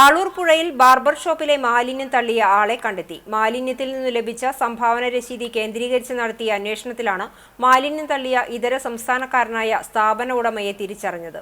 ആളൂർ പുഴയിൽ ബാർബർ ഷോപ്പിലെ മാലിന്യം തള്ളിയ ആളെ കണ്ടെത്തി. മാലിന്യത്തിൽ നിന്ന് ലഭിച്ച സംഭാവന രശീതി കേന്ദ്രീകരിച്ച് നടത്തിയ അന്വേഷണത്തിലാണ് മാലിന്യം തള്ളിയ ഇതര സംസ്ഥാനക്കാരനായ സ്ഥാപന ഉടമയെ തിരിച്ചറിഞ്ഞത്.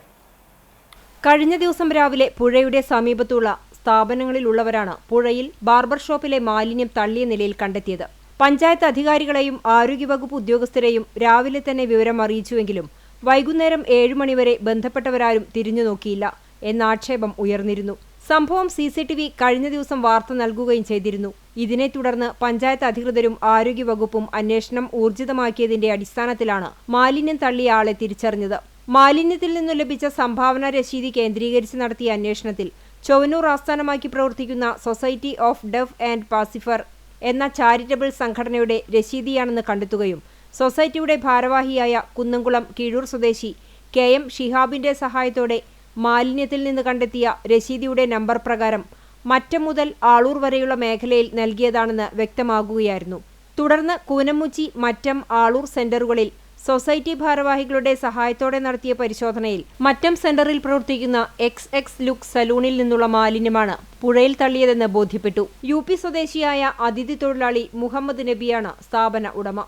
കഴിഞ്ഞ ദിവസം രാവിലെ പുഴയുടെ സമീപത്തുള്ള സ്ഥാപനങ്ങളിലുള്ളവരാണ് പുഴയിൽ ബാർബർ ഷോപ്പിലെ മാലിന്യം തള്ളിയ നിലയിൽ കണ്ടെത്തിയത്. പഞ്ചായത്ത് അധികാരികളെയും ആരോഗ്യവകുപ്പ് ഉദ്യോഗസ്ഥരെയും രാവിലെ തന്നെ വിവരം അറിയിച്ചുവെങ്കിലും വൈകുന്നേരം ഏഴു മണിവരെ ബന്ധപ്പെട്ടവരാരും തിരിഞ്ഞു നോക്കിയില്ല എന്ന ആക്ഷേപം ഉയർന്നിരുന്നു. സംഭവം സി സി ടി വി കഴിഞ്ഞ ദിവസം വാർത്ത നൽകുകയും ചെയ്തിരുന്നു. ഇതിനെ തുടർന്ന് പഞ്ചായത്ത് അധികൃതരും ആരോഗ്യവകുപ്പും അന്വേഷണം ഊർജിതമാക്കിയതിന്റെ അടിസ്ഥാനത്തിലാണ് മാലിന്യം തള്ളിയ ആളെ തിരിച്ചറിഞ്ഞത്. മാലിന്യത്തിൽ നിന്നു ലഭിച്ച സംഭാവന രശീതി കേന്ദ്രീകരിച്ച് നടത്തിയ അന്വേഷണത്തിൽ ചൊവ്വനൂർ ആസ്ഥാനമാക്കി പ്രവർത്തിക്കുന്ന സൊസൈറ്റി ഓഫ് ഡെഫ് ആൻഡ് പാസിഫർ എന്ന ചാരിറ്റബിൾ സംഘടനയുടെ രശീതിയാണെന്ന് കണ്ടെത്തുകയും സൊസൈറ്റിയുടെ ഭാരവാഹിയായ കുന്നംകുളം കീഴൂർ സ്വദേശി കെ എം ഷിഹാബിന്റെ സഹായത്തോടെ മാലിന്യത്തിൽ നിന്ന് കണ്ടെത്തിയ രശീതിയുടെ നമ്പർ പ്രകാരം മറ്റം മുതൽ ആളൂർ വരെയുള്ള മേഖലയിൽ നൽകിയതാണെന്ന് വ്യക്തമാകുകയായിരുന്നു. തുടർന്ന് കൂനമുച്ചി മറ്റം ആളൂർ സെന്ററുകളിൽ സൊസൈറ്റി ഭാരവാഹികളുടെ സഹായത്തോടെ നടത്തിയ പരിശോധനയിൽ മറ്റം സെന്ററിൽ പ്രവർത്തിക്കുന്ന എക്സ് എക്സ് ലുക്ക് സലൂണിൽ നിന്നുള്ള മാലിന്യമാണ് പുഴയിൽ തള്ളിയതെന്ന് ബോധ്യപ്പെട്ടു. യു പി സ്വദേശിയായ അതിഥി തൊഴിലാളി മുഹമ്മദ് നബിയാണ് സ്ഥാപന ഉടമ.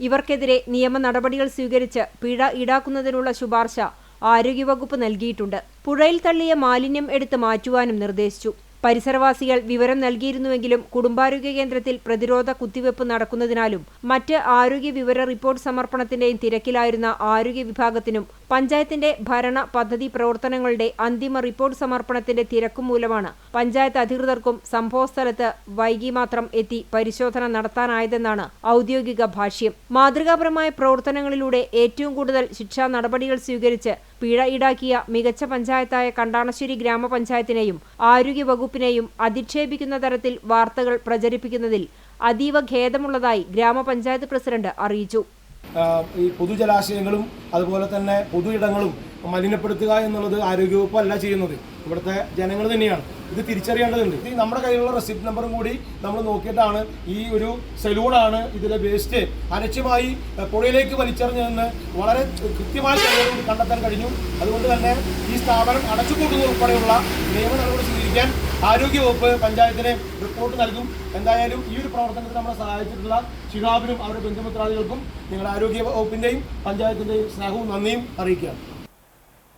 ഇവർക്കെതിരെ നിയമ നടപടികൾ സ്വീകരിച്ച് പിഴ ഈടാക്കുന്നതിനുള്ള ശുപാർശ ആരോഗ്യവകുപ്പ് നൽകിയിട്ടുണ്ട്. പുഴയിൽ തള്ളിയ മാലിന്യം എടുത്ത് മാറ്റുവാനും നിർദ്ദേശിച്ചു. പരിസരവാസികൾ വിവരം നൽകിയിരുന്നുവെങ്കിലും കുടുംബാരോഗ്യ കേന്ദ്രത്തിൽ പ്രതിരോധ കുത്തിവെപ്പ് നടക്കുന്നതിനാലും മറ്റ് ആരോഗ്യ വിവര റിപ്പോർട്ട് സമർപ്പണത്തിന്റെയും തിരക്കിലായിരുന്ന ആരോഗ്യ വിഭാഗത്തിനും പഞ്ചായത്തിന്റെ ഭരണ പദ്ധതി പ്രവർത്തനങ്ങളുടെ അന്തിമ റിപ്പോർട്ട് സമർപ്പണത്തിന്റെ തിരക്കും മൂലമാണ് പഞ്ചായത്ത് അധികൃതർക്കും സംഭവസ്ഥലത്ത് വൈകി മാത്രം എത്തി പരിശോധന നടത്താനായതെന്നാണ് ഔദ്യോഗിക ഭാഷ്യം. മാതൃകാപരമായ പ്രവർത്തനങ്ങളിലൂടെ ഏറ്റവും കൂടുതൽ ശിക്ഷാ നടപടികൾ സ്വീകരിച്ച് പിഴ ഈടാക്കിയ മികച്ച പഞ്ചായത്തായ കണ്ടാണശ്ശേരി ഗ്രാമപഞ്ചായത്തിനെയും ആരോഗ്യ വകുപ്പിനെയും അധിക്ഷേപിക്കുന്ന തരത്തിൽ വാർത്തകൾ പ്രചരിപ്പിക്കുന്നതിൽ അതീവ ഖേദമുള്ളതായി ഗ്രാമപഞ്ചായത്ത് പ്രസിഡന്റ് അറിയിച്ചു. ഈ പൊതുജലാശയങ്ങളും അതുപോലെ തന്നെ പൊതു ഇടങ്ങളും മലിനപ്പെടുത്തുക എന്നുള്ളത് ആരോഗ്യവകുപ്പല്ല ചെയ്യുന്നത്. ഇവിടുത്തെ ജനങ്ങൾ തന്നെയാണ്. ഇത് തിരിച്ചറിയേണ്ടതുണ്ട്. ഈ നമ്മുടെ കയ്യിലുള്ള റെസിപ്റ്റ് നമ്പറും കൂടി നമ്മൾ നോക്കിയിട്ടാണ് ഈ ഒരു സലൂണാണ് ഇതിലെ വേസ്റ്റ് അലക്ഷ്യമായി പുഴയിലേക്ക് വലിച്ചെറിഞ്ഞതെന്ന് വളരെ കൃത്യമായ തെളിവുകൾ കണ്ടെത്താൻ കഴിഞ്ഞു. അതുകൊണ്ട് തന്നെ ഈ സ്ഥാപനം അടച്ചുപൂട്ടുന്നത് ഉൾപ്പെടെയുള്ള നിയമ നടപടി സ്വീകരിക്കാൻ ആരോഗ്യവകുപ്പ് പഞ്ചായത്തിന് റിപ്പോർട്ട് നൽകും. എന്തായാലും ഈ ഒരു പ്രവർത്തനത്തിൽ നമ്മളെ സഹായിച്ചിട്ടുള്ള ശിഹാബിനും അവരുടെ ബന്ധുമിത്രാദികൾക്കും നിങ്ങളുടെ ആരോഗ്യ വകുപ്പിന്റെയും പഞ്ചായത്തിന്റെയും സ്നേഹവും നന്ദിയും അറിയിക്കുകയാണ്.